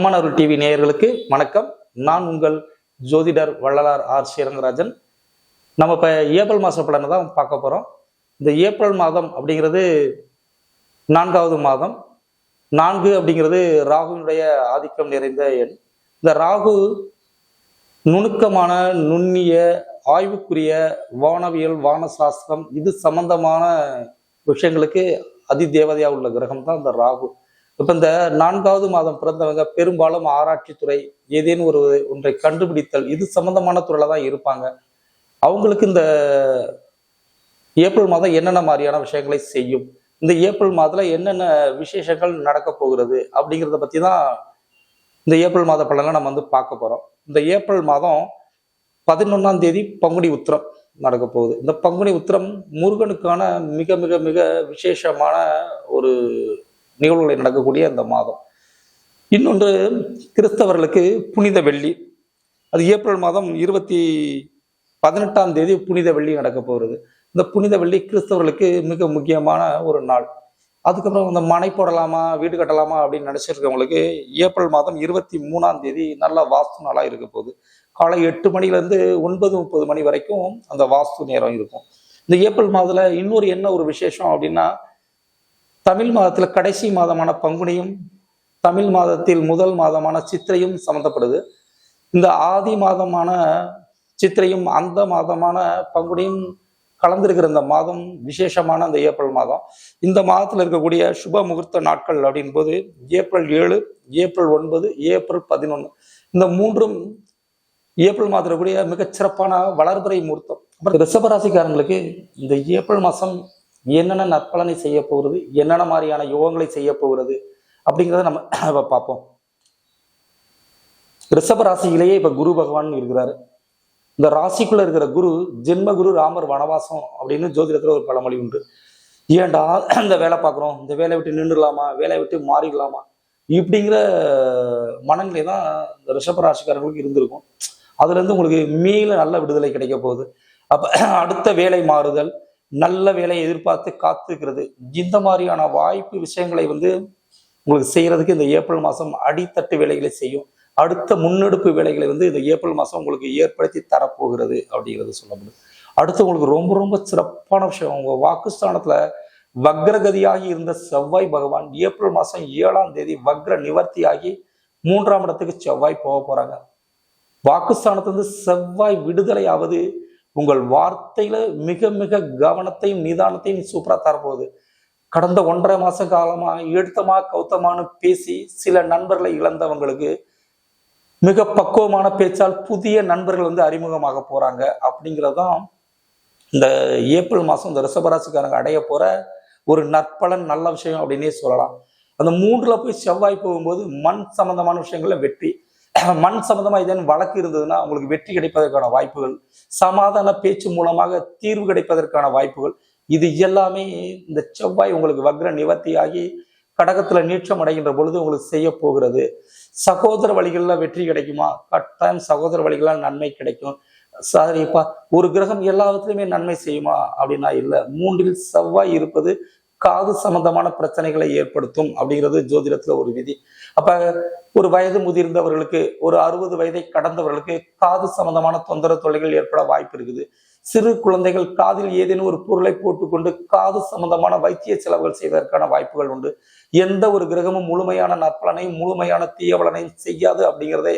அம்மன் அருள் TV நேயர்களுக்கு வணக்கம். நான் உங்கள் ஜோதிடர் வள்ளலார் ஆர் ஸ்ரீரங்கராஜன் நம்ம இப்போ ஏப்ரல் மாத பலனை தான் பார்க்க போகிறோம் இந்த ஏப்ரல் மாதம் அப்படிங்கிறது நான்காவது மாதம். நான்கு அப்படிங்கிறது ராகுவினுடைய ஆதிக்கம் நிறைந்த எண். இந்த ராகு நுணுக்கமான நுண்ணிய ஆய்வுக்குரிய வானவியல் வான சாஸ்திரம் இது சம்பந்தமான விஷயங்களுக்கு அதிதேவதையா உள்ள கிரகம் தான் இந்த ராகு. இப்போ இந்த நான்காவது மாதம் பிறந்தவங்க பெரும்பாலும் ஆராய்ச்சித்துறை ஏதேனும் ஒரு ஒன்றை கண்டுபிடித்தல் இது சம்பந்தமான துறையில் தான் இருப்பாங்க. அவங்களுக்கு இந்த ஏப்ரல் மாதம் என்னென்ன மாதிரியான விஷயங்களை செய்யும் இந்த ஏப்ரல் மாதத்தில் என்னென்ன விசேஷங்கள் நடக்க போகிறது அப்படிங்கிறத பற்றி தான் இந்த ஏப்ரல் மாத பலனை நம்ம வந்து பார்க்க போகிறோம் இந்த ஏப்ரல் மாதம் பதினொன்றாம் தேதி பங்குனி உத்திரம் நடக்க போகுது. இந்த பங்குனி உத்திரம் முருகனுக்கான மிக மிக மிக விசேஷமான ஒரு நிகழ்வுகளை நடக்கக்கூடிய அந்த மாதம். இன்னொன்று கிறிஸ்தவர்களுக்கு புனித வெள்ளி. அது ஏப்ரல் மாதம் இருபத்தி பதினெட்டாம் தேதி புனித வெள்ளி நடக்க போகிறது. இந்த புனித வெள்ளி கிறிஸ்தவர்களுக்கு மிக முக்கியமான ஒரு நாள். அதுக்கப்புறம் இந்த மனை போடலாமா வீடு கட்டலாமா அப்படின்னு நினச்சிருக்கவங்களுக்கு ஏப்ரல் மாதம் இருபத்தி மூணாம் தேதி நல்ல வாஸ்து நாளாக இருக்க போகுது. காலை எட்டு மணிலேருந்து ஒன்பது முப்பது மணி வரைக்கும் அந்த வாஸ்து நேரம் இருக்கும். இந்த ஏப்ரல் மாதத்தில் இன்னொரு என்ன ஒரு விசேஷம் அப்படின்னா தமிழ் மாதத்தில் கடைசி மாதமான பங்குனியும் தமிழ் மாதத்தில் முதல் மாதமான சித்திரையும் சம்மந்தப்படுது இந்த ஆதி மாதமான சித்திரையும் அந்த மாதமான பங்குனியும் கலந்திருக்கிற இந்த மாதம் விசேஷமான அந்த ஏப்ரல் மாதம். இந்த மாதத்தில் இருக்கக்கூடிய சுப முகூர்த்த நாட்கள் அப்படின் போது ஏப்ரல் ஏழு ஏப்ரல் ஒன்பது ஏப்ரல் பதினொன்று இந்த மூன்றும் ஏப்ரல் மாதத்தில் கூடிய மிகச்சிறப்பான வளர்பிறை முகூர்த்தம். அப்புறம் ரிஷபராசிக்காரங்களுக்கு இந்த ஏப்ரல் மாதம் என்னென்ன நற்பலனை செய்ய போகிறது என்னென்ன மாதிரியான யோகங்களை செய்ய போகிறது அப்படிங்கிறத நம்ம பார்ப்போம். ரிஷப ராசியிலேயே இப்ப குரு பகவான் இருக்கிறாரு. இந்த ராசிக்குள்ள இருக்கிற குரு ஜென்ம குரு ராமர் வனவாசம் அப்படின்னு ஜோதிடத்துல ஒரு பழமொழி உண்டு. ஏன்டா இந்த வேலை பார்க்குறோம் இந்த வேலையை விட்டு நின்றுடலாமா வேலையை விட்டு மாறிடலாமா? இப்படிங்கிற மனநிலை தான் இந்த ரிஷப ராசிக்காரர்களுக்கு இருந்திருக்கும். அதுல இருந்து உங்களுக்கு மீள நல்ல விடுதலை கிடைக்க போகுது. அப்ப அடுத்த வேலை மாறுதல் நல்ல வேலையை எதிர்பார்த்து காத்துக்கிறது இந்த மாதிரியான வாய்ப்பு விஷயங்களை வந்து உங்களுக்கு செய்கிறதுக்கு இந்த ஏப்ரல் மாதம் அடித்தட்டு வேலைகளை செய்யும். அடுத்த முன்னெடுப்பு வேலைகளை வந்து இந்த ஏப்ரல் மாதம் உங்களுக்கு ஏற்படுத்தி தரப்போகிறது அப்படிங்கிறது சொல்லப்படுது அடுத்து உங்களுக்கு ரொம்ப ரொம்ப சிறப்பான விஷயம் உங்கள் வாக்குஸ்தானத்தில் வக்ரகதியாகி இருந்த செவ்வாய் பகவான் ஏப்ரல் மாதம் ஏழாம் தேதி வக்ர நிவர்த்தியாகி மூன்றாம் இடத்துக்கு செவ்வாய் போக போகிறாங்க வாக்குஸ்தானத்திலிருந்து செவ்வாய் விடுதலையாவது உங்கள் வார்த்தையில மிக மிக கவனத்தையும் நிதானத்தையும் சூப்பராக தரப்போகுது. கடந்த ஒன்றரை மாச காலமா எடுத்தமா கௌத்தமானு பேசி சில நண்பர்களை இழந்தவங்களுக்கு மிக பக்குவமான பேச்சால் புதிய நண்பர்கள் வந்து அறிமுகமாக போறாங்க. அப்படிங்கிறதான் இந்த ஏப்ரல் மாதம் இந்த ரிஷபராசிக்காரங்க அடைய போற ஒரு நற்பலன் நல்ல விஷயம் அப்படின்னே சொல்லலாம். அந்த மூன்றுல போய் செவ்வாய் போகும்போது மண் சம்பந்தமான விஷயங்கள்ல வெற்றி. மண் சம்பந்தமா ஏதேனும் வழக்கு இருந்ததுன்னா உங்களுக்கு வெற்றி கிடைப்பதற்கான வாய்ப்புகள் சமாதான பேச்சு மூலமாக தீர்வு கிடைப்பதற்கான வாய்ப்புகள் இது எல்லாமே இந்த செவ்வாய் உங்களுக்கு வக்ர நிவர்த்தியாகி கடகத்துல நீச்சம் அடைகின்ற பொழுது உங்களுக்கு செய்ய போகிறது. சகோதர வழிகள்ல வெற்றி கிடைக்குமா? கட்டாயம் சகோதர வழிகளால் நன்மை கிடைக்கும். சாரிப்பா ஒரு கிரகம் எல்லாத்துலேயுமே நன்மை செய்யுமா? அப்படின்னா இல்ல. மூன்றில் செவ்வாய் இருப்பது காது சம்பந்தமான பிரச்சனைகளை ஏற்படுத்தும் அப்படிங்கிறது ஜோதிடத்துல ஒரு விதி. அப்ப ஒரு வயது முதிர்ந்தவர்களுக்கு ஒரு அறுபது வயதை கடந்தவர்களுக்கு காது சம்பந்தமான தொந்தரவு தொல்லைகள் ஏற்பட வாய்ப்பு இருக்குது. சிறு குழந்தைகள் காதில் ஏதேனும் ஒரு பொருளை போட்டுக்கொண்டு காது சம்பந்தமான வைத்திய செலவுகள் செய்வதற்கான வாய்ப்புகள் உண்டு. எந்த ஒரு கிரகமும் முழுமையான நற்பலனையும் முழுமையான தீயவலனையும் செய்யாது அப்படிங்கிறதே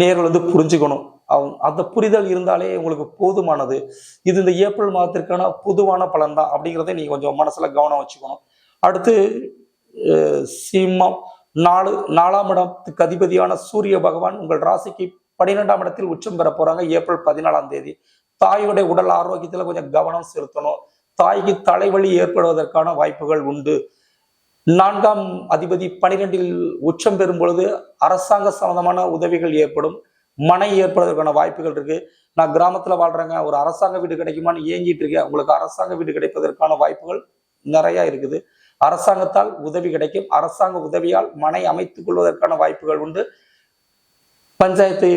நேர்கள் வந்து புரிஞ்சுக்கணும். அவங்க அந்த புரிதல் இருந்தாலே உங்களுக்கு போதுமானது. இது இந்த ஏப்ரல் மாதத்திற்கான பொதுவான பலன் தான் அப்படிங்கிறத நீங்க கொஞ்சம் மனசுல கவனம் வச்சுக்கணும். அடுத்து சிம்மம் நாலு நாலாம் இடத்துக்கு அதிபதியான சூரிய பகவான் உங்கள் ராசிக்கு பன்னிரெண்டாம் இடத்தில் உச்சம் பெற போறாங்க. ஏப்ரல் பதினாலாம் தேதி. தாயுடைய உடல் ஆரோக்கியத்துல கொஞ்சம் கவனம் செலுத்தணும். தாய்க்கு தலைவலி ஏற்படுவதற்கான வாய்ப்புகள் உண்டு. நான்காம் அதிபதி பனிரெண்டில் உச்சம் பெறும் பொழுது அரசாங்க சம்பந்தமான உதவிகள் ஏற்படும். மனை ஏற்படுவதற்கான வாய்ப்புகள் இருக்கு. நான் கிராமத்துல வாழ்றேங்க. ஒரு அரசாங்க வீடு கிடைக்குமான்னு ஏங்கிட்டு இருக்கேன். உங்களுக்கு அரசாங்க வீடு கிடைப்பதற்கான வாய்ப்புகள் நிறைய இருக்குது. அரசாங்கத்தால் உதவி கிடைக்கும். அரசாங்க உதவியால் மனை அமைத்துக் கொள்வதற்கான வாய்ப்புகள் உண்டு. பஞ்சாயத்து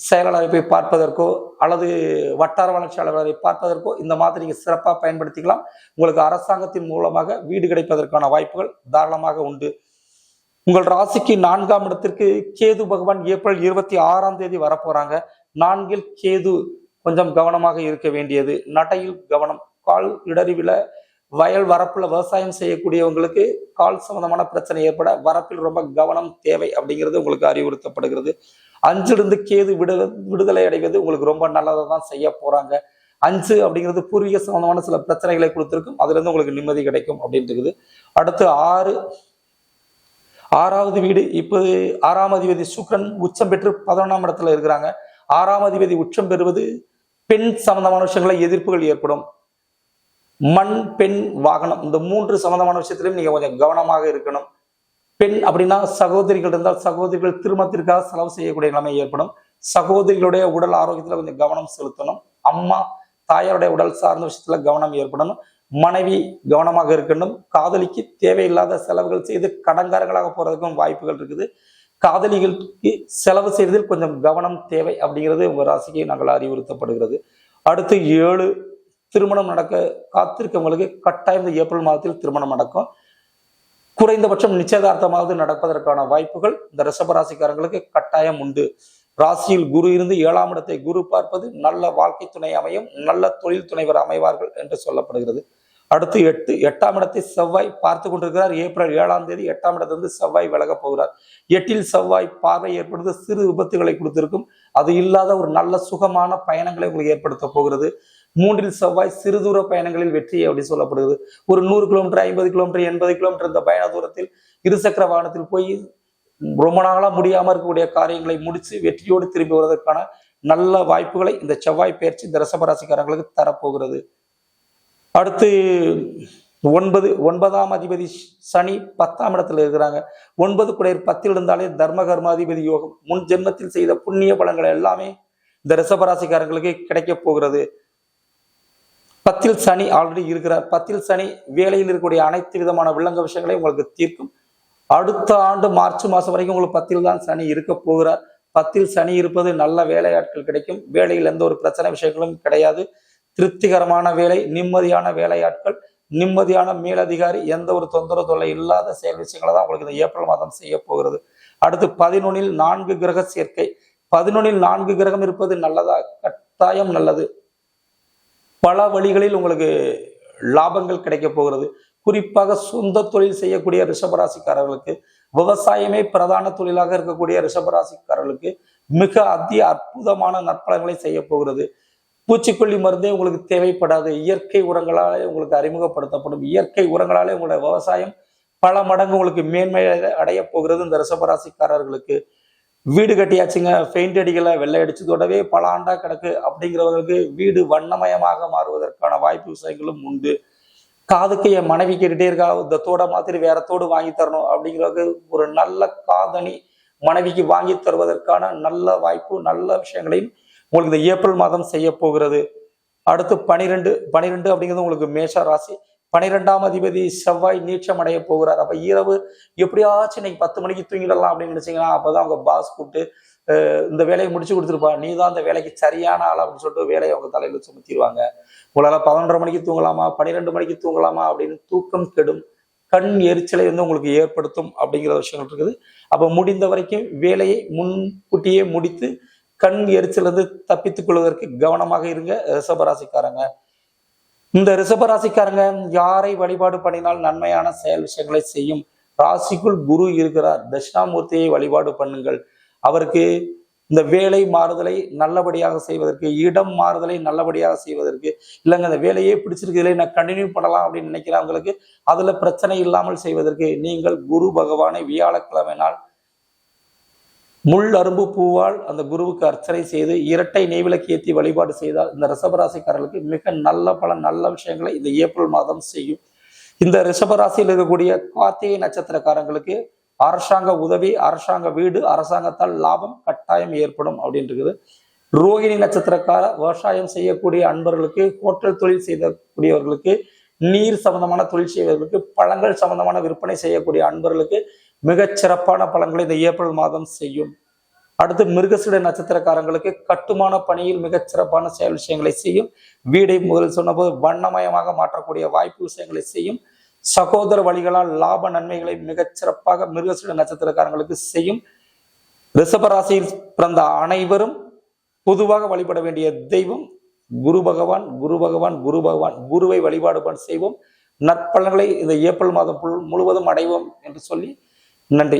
செயலாளரை போய் பார்ப்பதற்கோ அல்லது வட்டார வளர்ச்சி அலுவலரை பார்ப்பதற்கோ இந்த மாதிரி நீங்கள் சிறப்பாக பயன்படுத்திக்கலாம். உங்களுக்கு அரசாங்கத்தின் மூலமாக வீடு கிடைப்பதற்கான வாய்ப்புகள் தாராளமாக உண்டு. உங்கள் ராசிக்கு நான்காம் இடத்திற்கு கேது பகவான் ஏப்ரல் இருபத்தி ஆறாம் தேதி வரப்போறாங்க. நான்கில் கேது கொஞ்சம் கவனமாக இருக்க வேண்டியது. நடையில் கவனம் கால் இடறிவில வயல் வரப்புல விவசாயம் செய்யக்கூடியவங்களுக்கு கால் சம்பந்தமான பிரச்சனை ஏற்பட வரப்பில் ரொம்ப கவனம் தேவை அப்படிங்கிறது உங்களுக்கு அறிவுறுத்தப்படுகிறது. அஞ்சிலிருந்து கேது விடு விடுதலை அடைவது உங்களுக்கு ரொம்ப நல்லதை தான் செய்ய போறாங்க. அஞ்சு அப்படிங்கிறது பூர்வீக சம்பந்தமான சில பிரச்சனைகளை கொடுத்துருக்கும். அதுல இருந்து உங்களுக்கு நிம்மதி கிடைக்கும் அப்படின்றது இருக்குது. அடுத்து ஆறு ஆறாவது வீடு இப்போது ஆறாம் அதிபதி சுக்ரன் உச்சம் பெற்று பதினொன்றாம் இடத்துல இருக்கிறாங்க. ஆறாம் அதிபதி உச்சம் பெறுவது பெண் சம்பந்தமான விஷயங்களை எதிர்ப்புகள் ஏற்படும். மண் பெண் வாகனம் இந்த மூன்று சம்பந்தமான விஷயத்திலும் நீங்க கொஞ்சம் கவனமாக இருக்கணும். பெண் அப்படின்னா சகோதரிகள் இருந்தால் சகோதரிகள் திருமணத்திற்காக செலவு செய்யக்கூடிய நிலைமை ஏற்படும். சகோதரிகளுடைய உடல் ஆரோக்கியத்துல கொஞ்சம் கவனம் செலுத்தணும். அம்மா தாயாருடைய உடல் சார்ந்த விஷயத்துல கவனம் ஏற்படணும். மனைவி கவனமாக இருக்கணும். காதலிக்கு தேவையில்லாத செலவுகள் செய்து கடன்காரங்களாக போறதுக்கும் வாய்ப்புகள் இருக்குது. காதலிகளுக்கு செலவு செய்வதில் கொஞ்சம் கவனம் தேவை அப்படிங்கிறது உங்க ராசிக்கு நாங்கள் அறிவுறுத்தப்படுகிறது. அடுத்து ஏழு திருமணம் நடக்க காத்திருக்கவங்களுக்கு கட்டாயம் இந்த ஏப்ரல் மாதத்தில் திருமணம் நடக்கும். குறைந்தபட்சம் நிச்சயதார்த்தமாவது நடப்பதற்கான வாய்ப்புகள் இந்த ரிஷபராசிக்காரங்களுக்கு கட்டாயம் உண்டு. ராசியில் குரு இருந்து ஏழாம் இடத்தை குரு பார்ப்பது நல்ல வாழ்க்கை துணை அமையும் நல்ல தொழில் துணைவர் அமைவார்கள் என்று சொல்லப்படுகிறது. அடுத்து எட்டு எட்டாம் இடத்தை செவ்வாய் பார்த்து கொண்டிருக்கிறார். ஏப்ரல் ஏழாம் தேதி எட்டாம் இடத்திலிருந்து செவ்வாய் விலகப் போகிறார். எட்டில் செவ்வாய் பார்வை ஏற்படுத்த சிறு விபத்துகளை கொடுத்திருக்கும். அது இல்லாத ஒரு நல்ல சுகமான பயணங்களை உங்களுக்கு ஏற்படுத்த போகிறது. மூன்றில் செவ்வாய் சிறு தூர பயணங்களில் வெற்றி அப்படி சொல்லப்படுகிறது. ஒரு நூறு கிலோமீட்டர் ஐம்பது கிலோமீட்டர் எண்பது கிலோமீட்டர் இந்த பயண தூரத்தில் இருசக்கர வாகனத்தில் போய் ரொம்ப நாளா முடியாமல் இருக்கக்கூடிய காரியங்களை முடிச்சு வெற்றியோடு திரும்பி வருவதற்கான நல்ல வாய்ப்புகளை இந்த செவ்வாய் பயிற்சி இந்த ரசபராசிக்காரங்களுக்கு தரப்போகிறது. அடுத்து ஒன்பது ஒன்பதாம் அதிபதி சனி பத்தாம் இடத்துல இருக்கிறாங்க. ஒன்பது குடையர் பத்தில் இருந்தாலே தர்ம கர்மாதிபதி யோகம் முன் ஜென்மத்தில் செய்த புண்ணிய பலங்கள் எல்லாமே இந்த ரிஷபராசிக்காரங்களுக்கு கிடைக்க போகிறது. பத்தில் சனி ஆல்ரெடி இருக்கிறார். பத்தில் சனி வேலையில் இருக்கக்கூடிய அனைத்து விதமான வில்லங்க விஷயங்களையும் உங்களுக்கு தீர்க்கும். அடுத்த ஆண்டு மார்ச் மாசம் வரைக்கும் உங்களுக்கு பத்தில் தான் சனி இருக்க போகிறார். பத்தில் சனி இருப்பது நல்ல வேலையாட்கள் கிடைக்கும். வேலையில் எந்த ஒரு பிரச்சனை விஷயங்களும் கிடையாது. திருப்திகரமான வேலை நிம்மதியான வேலையாட்கள் நிம்மதியான மேலதிகாரி எந்த ஒரு தொந்தரவு தொல்லை இல்லாத செயல் விஷயங்களை தான் உங்களுக்கு இந்த ஏப்ரல் மாதம் செய்ய போகிறது. அடுத்து பதினொன்னில் நான்கு கிரக சேர்க்கை. பதினொன்னில் நான்கு கிரகம் இருப்பது நல்லதா? கட்டாயம் நல்லது. பல வழிகளில் உங்களுக்கு லாபங்கள் கிடைக்க போகிறது. குறிப்பாக சொந்த தொழில் செய்யக்கூடிய ரிஷபராசிக்காரர்களுக்கு விவசாயமே பிரதான தொழிலாக இருக்கக்கூடிய ரிஷபராசிக்காரர்களுக்கு மிக அதி அற்புதமான நற்பலன்களை செய்ய போகிறது. பூச்சிக்கொல்லி மருந்தே உங்களுக்கு தேவைப்படாது. இயற்கை உரங்களாலே உங்களுக்கு அறிமுகப்படுத்தப்படும். இயற்கை உரங்களாலே உங்களோட விவசாயம் பல மடங்கு உங்களுக்கு மேன்மை அடைய போகிறது. இந்த ரிசபராசிக்காரர்களுக்கு வீடு கட்டியாச்சுங்க. பெயிண்ட் அடிக்கல வெள்ளை அடிச்சதோடவே பல ஆண்டா கிடக்கு அப்படிங்கிறவங்களுக்கு வீடு வண்ணமயமாக மாறுவதற்கான வாய்ப்பு விஷயங்களும் உண்டு. காதுக்கு என் மனைவி கேட்டுட்டே இருக்கா இந்த தோட மாதிரி வேற தோடு வாங்கி தரணும் அப்படிங்கிறது ஒரு நல்ல காதணி மனைவிக்கு வாங்கி தருவதற்கான நல்ல வாய்ப்பு நல்ல விஷயங்களையும் உங்களுக்கு இந்த ஏப்ரல் மாதம் செய்ய போகிறது. அடுத்து பனிரெண்டு பனிரெண்டு அப்படிங்கிறது உங்களுக்கு மேஷ ராசி. பனிரெண்டாம் அதிபதி செவ்வாய் நீச்சம் அடைய போகிறார். அப்ப இரவு எப்படியாச்சும் இன்னைக்கு பத்து மணிக்கு தூங்கிடலாம் அப்படின்னு நினைச்சீங்கன்னா அப்பதான் அவங்க பாஸ் கூப்பிட்டு இந்த வேலையை முடிச்சு கொடுத்துருப்பா. நீ தான் அந்த வேலைக்கு சரியான ஆள் அப்படின்னு சொல்லிட்டு வேலையை அவங்க தலையில சுமத்திடுவாங்க உங்களால பதினொன்றரை மணிக்கு தூங்கலாமா? பன்னிரெண்டு மணிக்கு தூங்கலாமா? அப்படின்னு தூக்கம் கெடும். கண் எரிச்சலை வந்து உங்களுக்கு ஏற்படுத்தும் அப்படிங்கிற விஷயங்கள் இருக்குது. அப்ப முடிந்த வரைக்கும் வேலையை முன்கூட்டியே முடித்து கண் எரிச்சலிருந்து தப்பித்துக் கொள்வதற்கு கவனமாக இருங்க. ரிஷபராசிக்காரங்க இந்த ரிஷபராசிக்காரங்க யாரை வழிபாடு பண்ணினால் நன்மையான செயல் விஷயங்களை செய்யும்? ராசிக்குள் குரு இருக்கிறார். தட்சிணாமூர்த்தியை வழிபாடு பண்ணுங்கள். அவருக்கு இந்த வேலை மாறுதலை நல்லபடியாக செய்வதற்கு இடம் மாறுதலை நல்லபடியாக செய்வதற்கு இல்லைங்க அந்த வேலையே பிடிச்சிருக்கு இதில் நான் கண்டினியூ பண்ணலாம் அப்படின்னு நினைக்கிறவங்களுக்கு அதுல பிரச்சனை இல்லாமல் செய்வதற்கு நீங்கள் குரு பகவானை வியாழக்கிழமை நாள் முள் அரும்பு பூவால் அந்த குருவுக்கு அர்ச்சனை செய்து இரட்டை நெய்விளக்கு ஏற்றி வழிபாடு செய்தால் இந்த ரிஷபராசிக்காரர்களுக்கு மிக நல்ல பல நல்ல விஷயங்களை இந்த ஏப்ரல் மாதம் செய்யும். இந்த ரிஷபராசியில் இருக்கக்கூடிய கார்த்திகை நட்சத்திரக்காரங்களுக்கு அரசாங்க உதவி அரசாங்க வீடு அரசாங்கத்தால் லாபம் கட்டாயம் ஏற்படும் அப்படின்னு இருக்குது ரோகிணி நட்சத்திரக்கார விவசாயம் செய்யக்கூடிய அன்பர்களுக்கு ஹோட்டல் தொழில் செய்யக்கூடியவர்களுக்கு நீர் சம்பந்தமான தொழில் செய்வதற்கு பழங்கள் சம்பந்தமான விற்பனை செய்யக்கூடிய அன்பர்களுக்கு மிகச் சிறப்பான பலன்களை இந்த ஏப்ரல் மாதம் செய்யும். அடுத்து மிருகசீட நட்சத்திரக்காரங்களுக்கு கட்டுமான பணியில் மிகச் சிறப்பான செயல் விஷயங்களை செய்யும். வீடை முதல் சொன்னபோது வண்ணமயமாக மாற்றக்கூடிய வாய்ப்பு விஷயங்களை செய்யும். சகோதர வழிகளால் லாப நன்மைகளை மிகச்சிறப்பாக மிருகசீட நட்சத்திரக்காரங்களுக்கு செய்யும். ரிஷபராசியில் பிறந்த அனைவரும் பொதுவாக வழிபட வேண்டிய தெய்வம். குரு பகவான் குரு பகவான் குரு பகவான் குருவை வழிபாடு செய்வோம். நற்பலன்களை இந்த ஏப்ரல் மாதம் முழுவதும் அடைவோம் என்று சொல்லி நன்றி